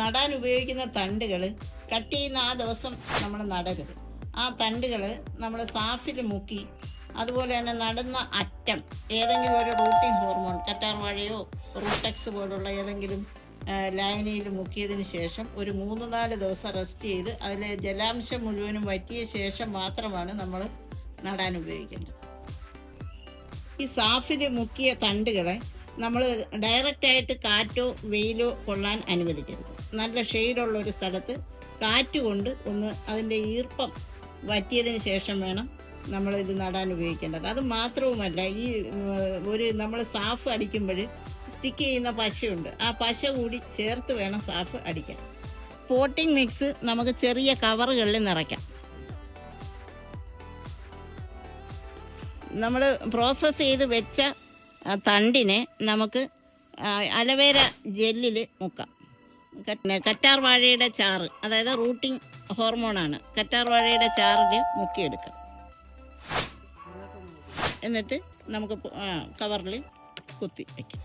നടാൻ ഉപയോഗിക്കുന്ന തണ്ടുകൾ കട്ട് ചെയ്യുന്ന ആ ദിവസം നമ്മൾ നടരുത്. ആ തണ്ടുകൾ നമ്മൾ സാഫിൽ മുക്കി അതുപോലെ തന്നെ നടുന്ന അറ്റം ഏതെങ്കിലും ഒരു റൂട്ടിംഗ് ഹോർമോൺ കറ്റാർ വാഴയോ റൂട്ടെക്സ് പോലുള്ള ഏതെങ്കിലും ലൈനയിൽ മുക്കിയതിന് ശേഷം ഒരു മൂന്ന് നാല് ദിവസം റെസ്റ്റ് ചെയ്ത് അതിലെ ജലാംശം മുഴുവനും വറ്റിയ ശേഷം മാത്രമാണ് നമ്മൾ നടാൻ ഉപയോഗിക്കേണ്ടത്. ഈ സാഫിൽ മുക്കിയ തണ്ടുകളെ നമ്മൾ ഡയറക്റ്റായിട്ട് കാറ്റോ വെയിലോ കൊള്ളാൻ അനുവദിക്കരുത്. നല്ല ഷെയ്ഡുള്ള ഒരു സ്ഥലത്ത് കാറ്റ് കൊണ്ട് ഒന്ന് അതിന്റെ ഈർപ്പം വറ്റിയതിന് ശേഷം വേണം നമ്മൾ ഇത് നടാൻ ഉപയോഗിക്കേണ്ടത്. അത് മാത്രവുമല്ല ഈ ഒരു നമ്മൾ സാഫ് അടിക്കുമ്പോൾ സ്റ്റിക്ക് ചെയ്യുന്ന പശയുണ്ട്. ആ പശ കൂടി ചേർത്ത് വേണം സാഫ് അടിക്കാൻ. പോട്ടിംഗ് മിക്സ് നമുക്ക് ചെറിയ കവറുകളിൽ നിറയ്ക്കാം. നമ്മൾ പ്രോസസ്സ് ചെയ്ത് വെച്ച തണ്ടിനെ നമുക്ക് അലവേര ജെല്ലിൽ മുക്കാം. കറ്റാർ വാഴയുടെ ചാറ് അതായത് റൂട്ടിംഗ് ഹോർമോണാണ്. കറ്റാർ വാഴയുടെ ചാറിൽ മുക്കിയെടുക്കാം. എന്നിട്ട് നമുക്ക് കവറിൽ കുത്തി വയ്ക്കാം